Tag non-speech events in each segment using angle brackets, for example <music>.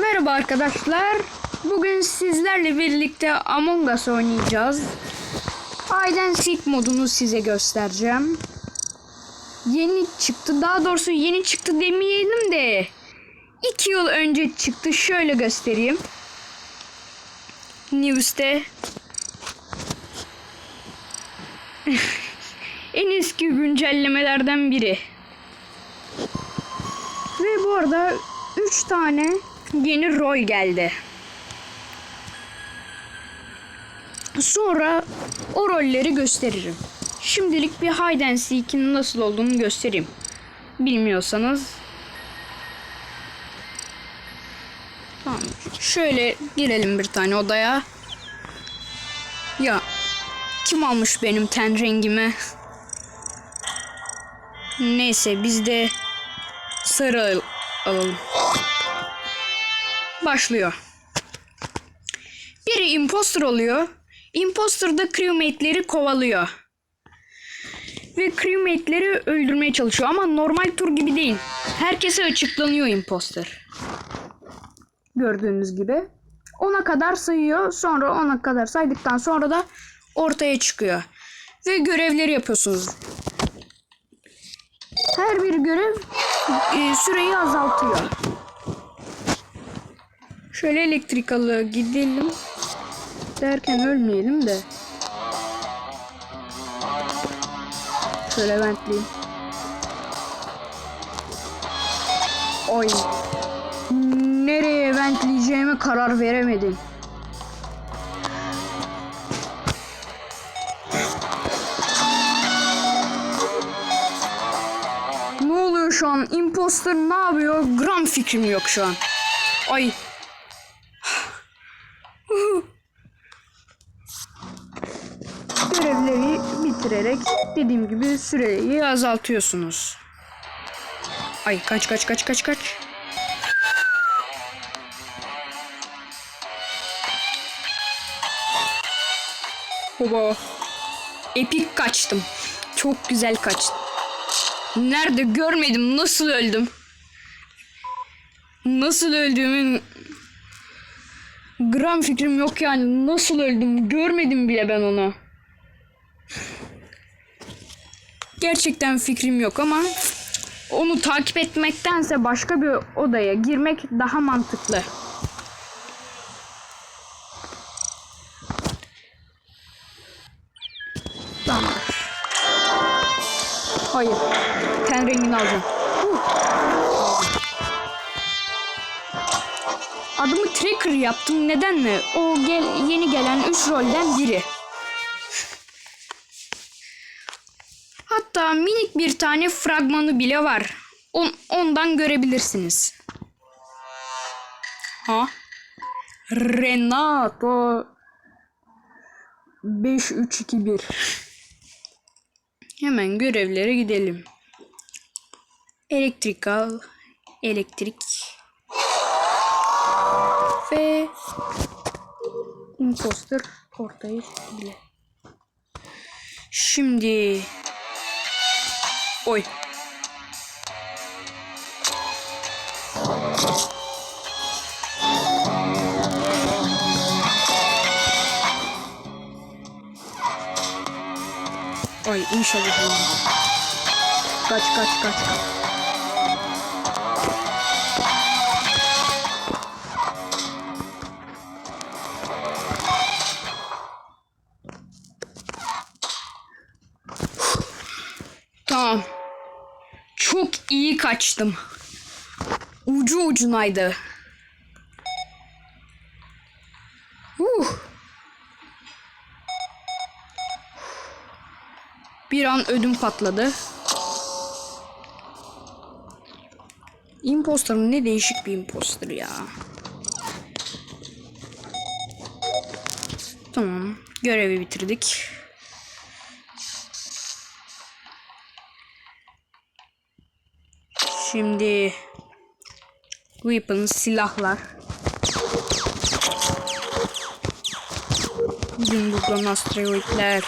Merhaba arkadaşlar. Bugün sizlerle birlikte Among Us oynayacağız. And Seek modunu size göstereceğim. Yeni çıktı. Daha doğrusu yeni çıktı demeyelim de. 2 yıl önce çıktı. Şöyle göstereyim. News'te. <laughs> en eski güncellemelerden biri. Ve bu arada 3 tane yeni rol geldi. Sonra o rolleri gösteririm. Şimdilik bir hide and seek'in nasıl olduğunu göstereyim. Bilmiyorsanız. Tamam. Şöyle girelim bir tane odaya. Ya kim almış benim ten rengimi? Neyse biz de sarı al- alalım. Başlıyor. Biri imposter oluyor. Imposter da crewmate'leri kovalıyor. Ve crewmate'leri öldürmeye çalışıyor ama normal tur gibi değil. Herkese açıklanıyor imposter. Gördüğünüz gibi. Ona kadar sayıyor. Sonra ona kadar saydıktan sonra da ortaya çıkıyor. Ve görevleri yapıyorsunuz. Her bir görev e, süreyi azaltıyor. Şöyle elektrikalı gidelim. Derken ölmeyelim de. Şöyle ventleyeyim. Oy. Nereye ventleyeceğime karar veremedim. Ne oluyor şu an? Imposter ne yapıyor? Gram fikrim yok şu an. Ay. Görevleri bitirerek dediğim gibi süreyi azaltıyorsunuz. Ay kaç kaç kaç kaç kaç. Hoba. Epik kaçtım. Çok güzel kaçtım. Nerede görmedim nasıl öldüm. Nasıl öldüğümün gram fikrim yok yani. Nasıl öldüm görmedim bile ben onu. Gerçekten fikrim yok ama onu takip etmektense başka bir odaya girmek daha mantıklı. Tamam. Hayır. Ten rengini alacağım. Adımı Tracker yaptım. Neden mi? O gel yeni gelen 3 rolden biri. Hatta minik bir tane fragmanı bile var. On, ondan görebilirsiniz. Ha? Renato 5321 Hemen görevlere gidelim. Elektrikal, elektrik ve imposter ortayı bile. Şimdi Oy. Ay inşallah olmaz. Kaç kaç kaç kaç. Tamam. Çok iyi kaçtım. Ucu ucunaydı. Uh. Bir an ödüm patladı. Imposter ne değişik bir imposter ya. Tamam. Görevi bitirdik. Şimdi weapons silahlar. Yumruklan asteroidler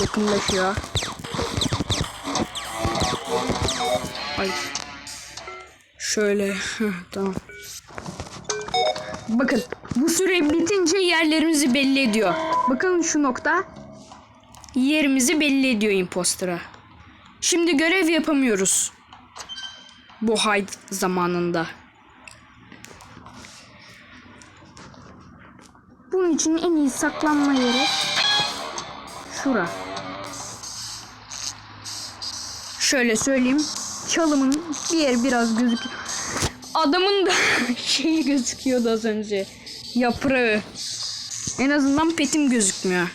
yakınlaşıyor. Ay. Şöyle. Tamam. Bakın bu süre bitince yerlerimizi belli ediyor. Bakın şu nokta. Yerimizi belli ediyor impostora. Şimdi görev yapamıyoruz. Bu hide zamanında. Bunun için en iyi saklanma yeri şura. Şöyle söyleyeyim. Çalımın bir yer biraz gözüküyor. Adamın da <laughs> şeyi gözüküyordu az önce. Yaprağı. En azından petim gözükmüyor.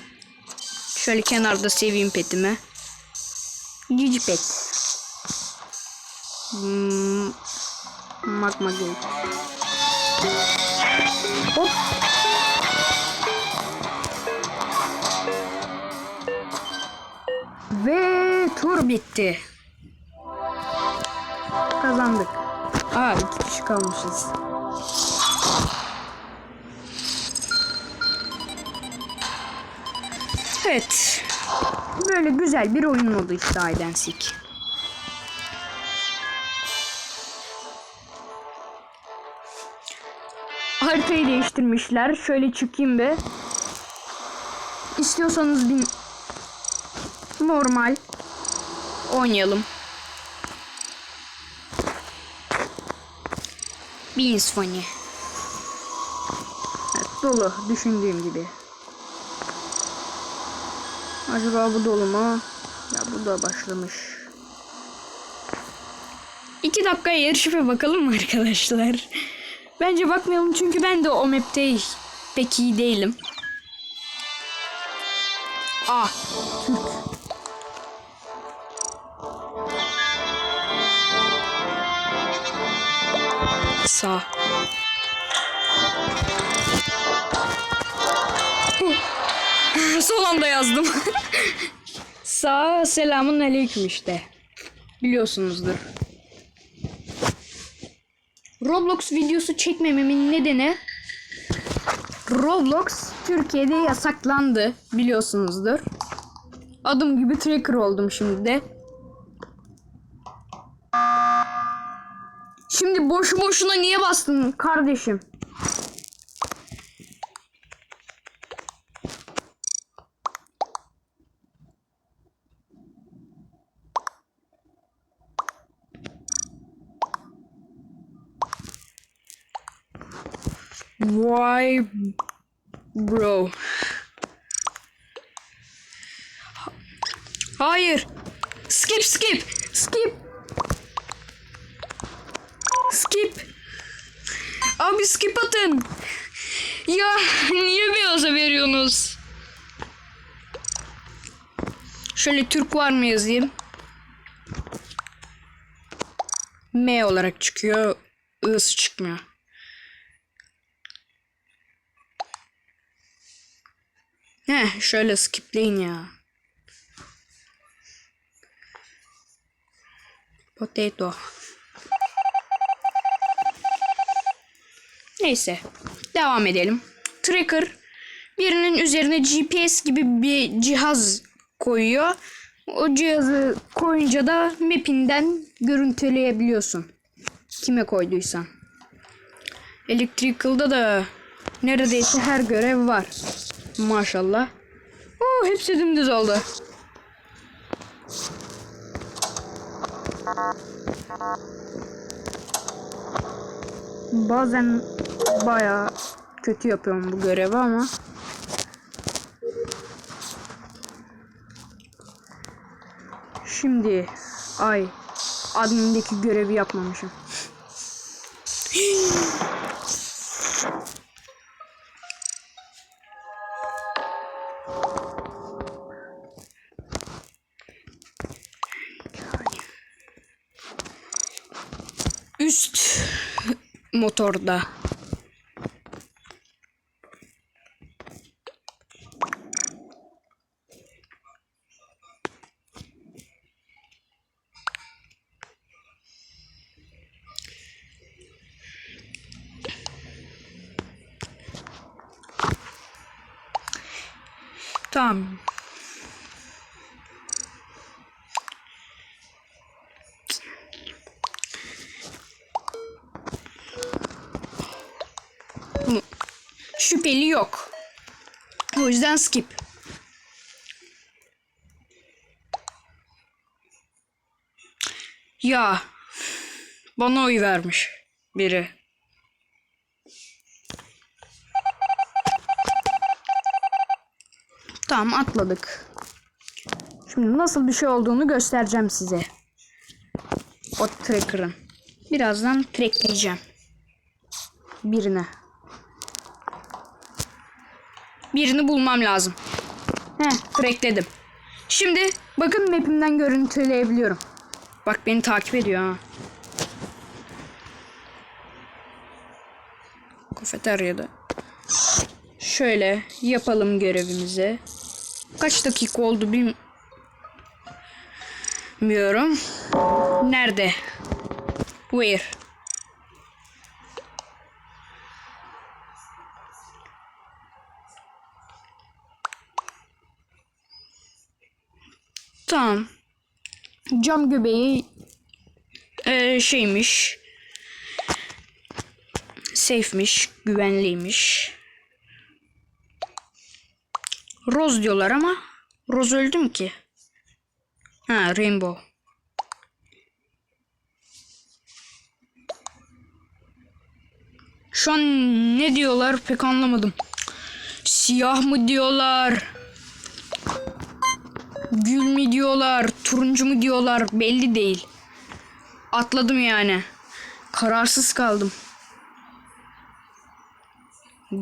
Şöyle kenarda seveyim petimi. Cici pet. Hmm, magma gate. Hop. Ve tur bitti. Kazandık. Aa iki kişi kalmışız. Evet. Böyle güzel bir oyun oldu işte Hide Haritayı değiştirmişler. Şöyle çıkayım bir. İstiyorsanız bir normal oynayalım. Beans funny. Evet, dolu düşündüğüm gibi. Acaba bu dolu mu? Ya bu da başlamış. İki dakika yarışıp bir bakalım mı arkadaşlar? Bence bakmayalım çünkü ben de o map'te pek iyi değilim. Ah, Türk. <laughs> Sağ. <laughs> Son anda yazdım. <laughs> Sağ selamun aleyküm işte. Biliyorsunuzdur. Roblox videosu çekmememin nedeni Roblox Türkiye'de yasaklandı biliyorsunuzdur. Adım gibi tracker oldum şimdi de. Şimdi boşu boşuna niye bastın kardeşim? Why bro? Hayır. Skip skip skip. Skip. Abi skip atın. Ya niye beyaza veriyorsunuz? Şöyle Türk var mı yazayım. M olarak çıkıyor. I'sı çıkmıyor. Heh şöyle skipleyin ya. Potato. Neyse. Devam edelim. Tracker birinin üzerine GPS gibi bir cihaz koyuyor. O cihazı koyunca da mapinden görüntüleyebiliyorsun. Kime koyduysan. Electrical'da da neredeyse her görev var. Maşallah. Oo, hepsi dümdüz oldu. Bazen baya kötü yapıyorum bu görevi ama Şimdi ay admindeki görevi yapmamışım. Motorda. O yüzden skip. Ya bana oy vermiş biri. Tamam atladık. Şimdi nasıl bir şey olduğunu göstereceğim size. O tracker'ın. Birazdan trackleyeceğim. Birine. Birini bulmam lazım. He, trackledim. Şimdi bakın map'imden görüntüleyebiliyorum. Bak beni takip ediyor ha. Kafeteryada. Şöyle yapalım görevimizi. Kaç dakika oldu bilmiyorum. Nerede? Where? Tamam. Cam göbeği eee, şeymiş. Safe'miş, güvenliymiş. Rose diyorlar ama Rose öldü mü ki? Ha, Rainbow. Şu an ne diyorlar pek anlamadım. Siyah mı diyorlar? Gül mü diyorlar? Turuncu mu diyorlar? Belli değil. Atladım yani. Kararsız kaldım.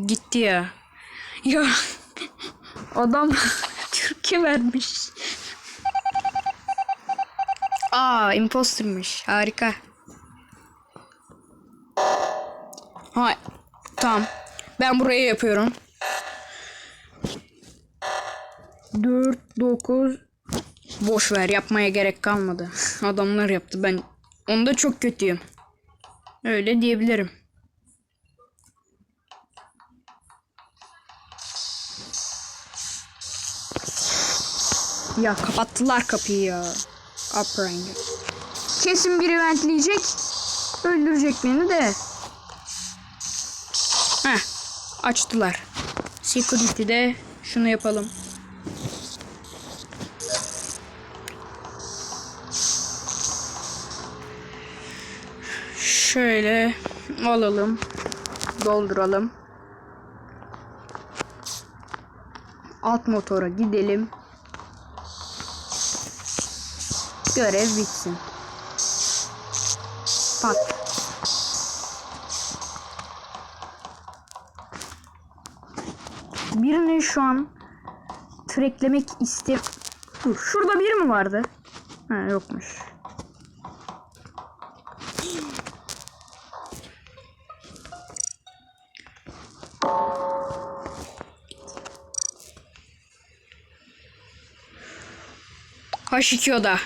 Gitti ya. Ya <laughs> adam <laughs> Türkiye vermiş. Aa impostermiş. Harika. Ha tamam. Ben buraya yapıyorum. 4 9 boş ver yapmaya gerek kalmadı. Adamlar yaptı. Ben onda çok kötüyüm. Öyle diyebilirim. Ya kapattılar kapıyı ya. Uprising. Kesin biri ventleyecek. Öldürecek beni de. Heh. Açtılar. Security'de şunu yapalım. Şöyle alalım. Dolduralım. Alt motora gidelim. Görev bitsin. Pat. Birini şu an tracklemek iste... Dur şurada bir mi vardı? Ha yokmuş. H2O'da.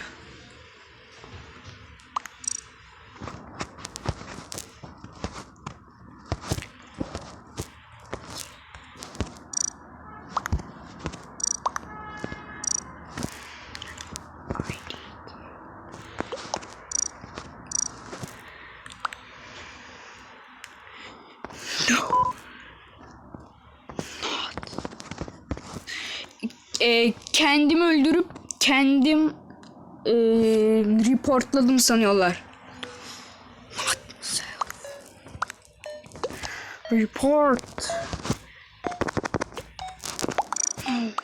e, kendimi öldürüp kendim e, reportladım sanıyorlar. Report.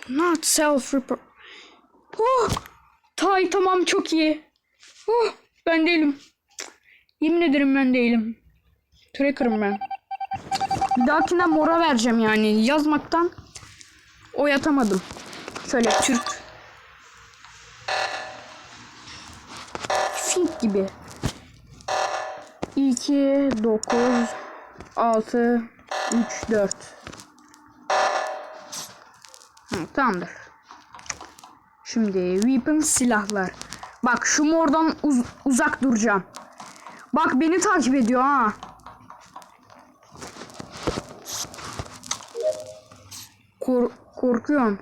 Not self report. Oh, tay tamam çok iyi. Oh, ben değilim. Yemin ederim ben değilim. Tracker'ım ben. Bir dahakine mora vereceğim yani yazmaktan oy atamadım. Şöyle Türk. Fink gibi. 2, 9, 6, 3, 4. Hı, tamamdır. Şimdi weapon silahlar. Bak şu mordan uz- uzak duracağım. Bak beni takip ediyor ha. Kor korkuyorum.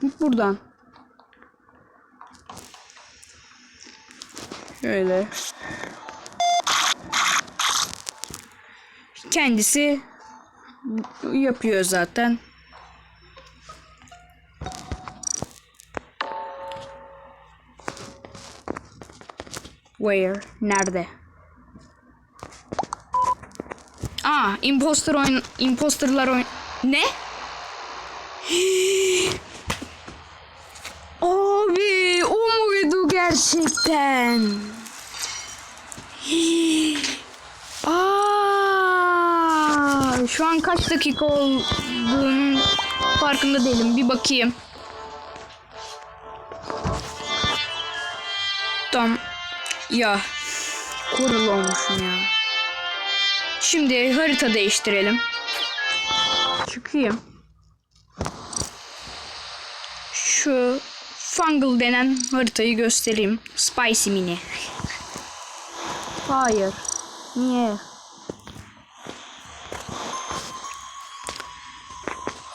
Git buradan. Şöyle. kendisi yapıyor zaten. Where? Nerede? Aa, imposter oyun imposterlar oyun ne? Abi, o muydu gerçekten? <gasps> Aa, şu an kaç dakika olduğunun farkında değilim. Bir bakayım. Tam ya korul olmuşum ya. Şimdi harita değiştirelim. Çıkayım. Şu Fungal denen haritayı göstereyim. Spicy Mini. Hayır. Niye?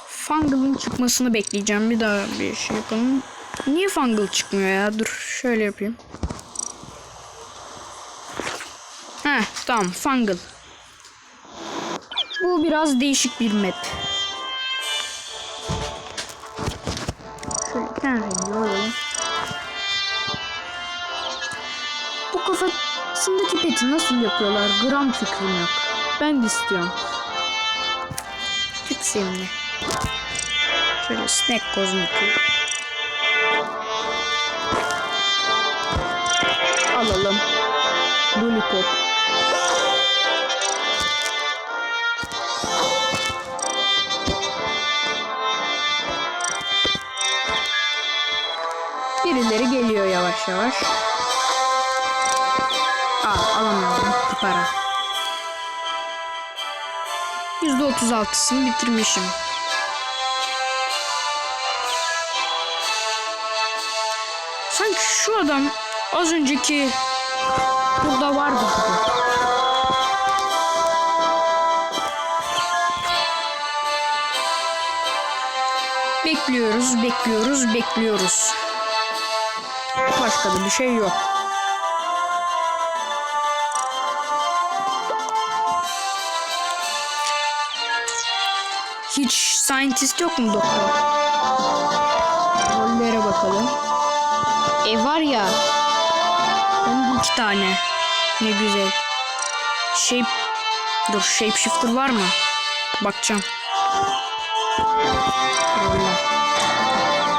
Fungal'ın çıkmasını bekleyeceğim. Bir daha bir şey yapalım. Niye Fungal çıkmıyor ya? Dur şöyle yapayım. Heh tamam Fungal. Bu biraz değişik bir map. Şöyle ten rengi alalım. Bu kafasındaki peti nasıl yapıyorlar? Gram fikrim yok. Ben de istiyorum. Çok sevimli. Şöyle snack kozmetiği. Alalım. Lollipop. Birileri geliyor yavaş yavaş. Aa alamıyorum. Gitti para. %36'sını bitirmişim. Sanki şu adam az önceki burada vardı gibi. Bekliyoruz, bekliyoruz, bekliyoruz. Başka da bir şey yok. Hiç scientist yok mu doktor? Rollere bakalım. E var ya. De iki tane. Ne güzel. Shape... Dur shapeshifter var mı? Bakacağım.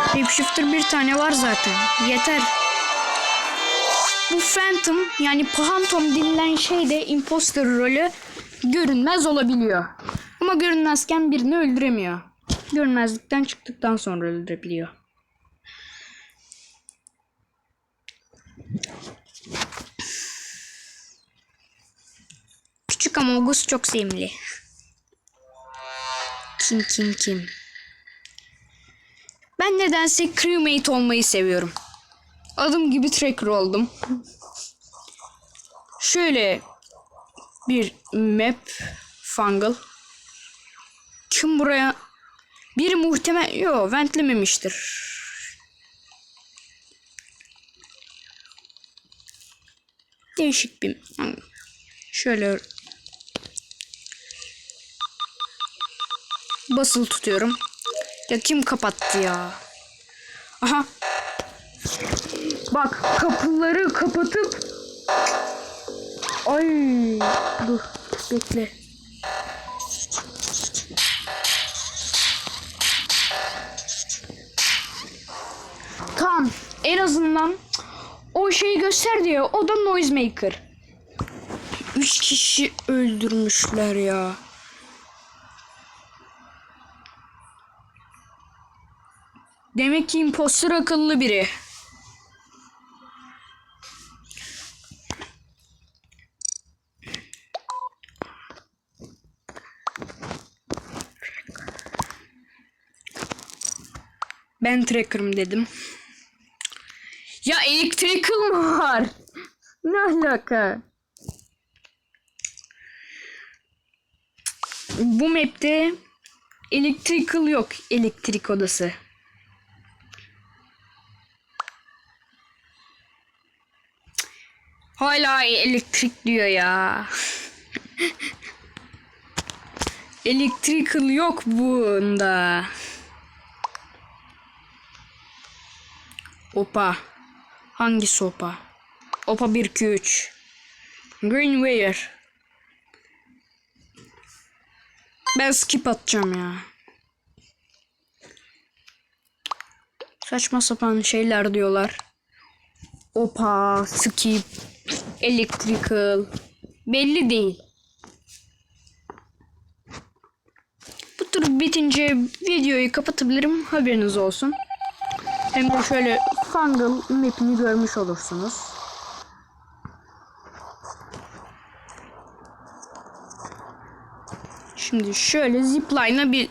Shapeshifter bir tane var zaten. Yeter. Bu Phantom yani Phantom denilen şey de imposter rolü görünmez olabiliyor. Ama görünmezken birini öldüremiyor. Görünmezlikten çıktıktan sonra öldürebiliyor. Küçük Amogus çok sevimli. Kim kim kim. Ben nedense crewmate olmayı seviyorum. Adım gibi tracker oldum. Şöyle bir map fungal. Kim buraya? Biri muhtemel yo ventlememiştir. Değişik bir şöyle basılı tutuyorum. Ya kim kapattı ya? Aha. Bak kapıları kapatıp Ay dur bekle. Tamam en azından o şeyi gösterdi ya o da noisemaker. Üç kişi öldürmüşler ya. Demek ki imposter akıllı biri. Ben tracker'ım dedim. Ya electrical mı var? Ne alaka? Bu map'te electrical yok. Elektrik odası. Hala elektrik diyor ya. <laughs> Electrical yok bunda. Opa. Hangi sopa? Opa 1 2 3. Green Wire. Ben skip atacağım ya. Saçma sapan şeyler diyorlar. Opa, skip, electrical. Belli değil. Bu tur bitince videoyu kapatabilirim. Haberiniz olsun. Hem de şöyle Fungal map'ini görmüş olursunuz. Şimdi şöyle zipline'a bir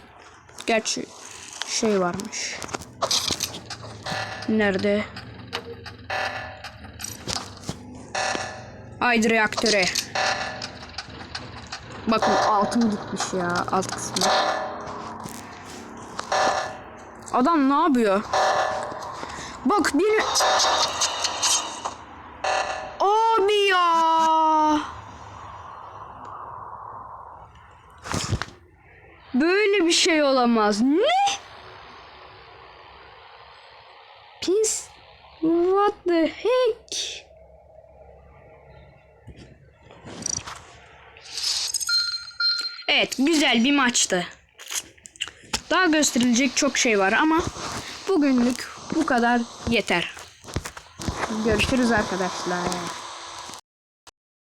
gerçi şey varmış. Nerede? Ayd reaktöre. Bakın altım gitmiş ya alt kısmı. Adam ne yapıyor? Bak beni... Abi ya. Böyle bir şey olamaz. Ne? Pis. What the heck? Evet, güzel bir maçtı. Daha gösterilecek çok şey var ama bugünlük bu kadar yeter. Görüşürüz arkadaşlar.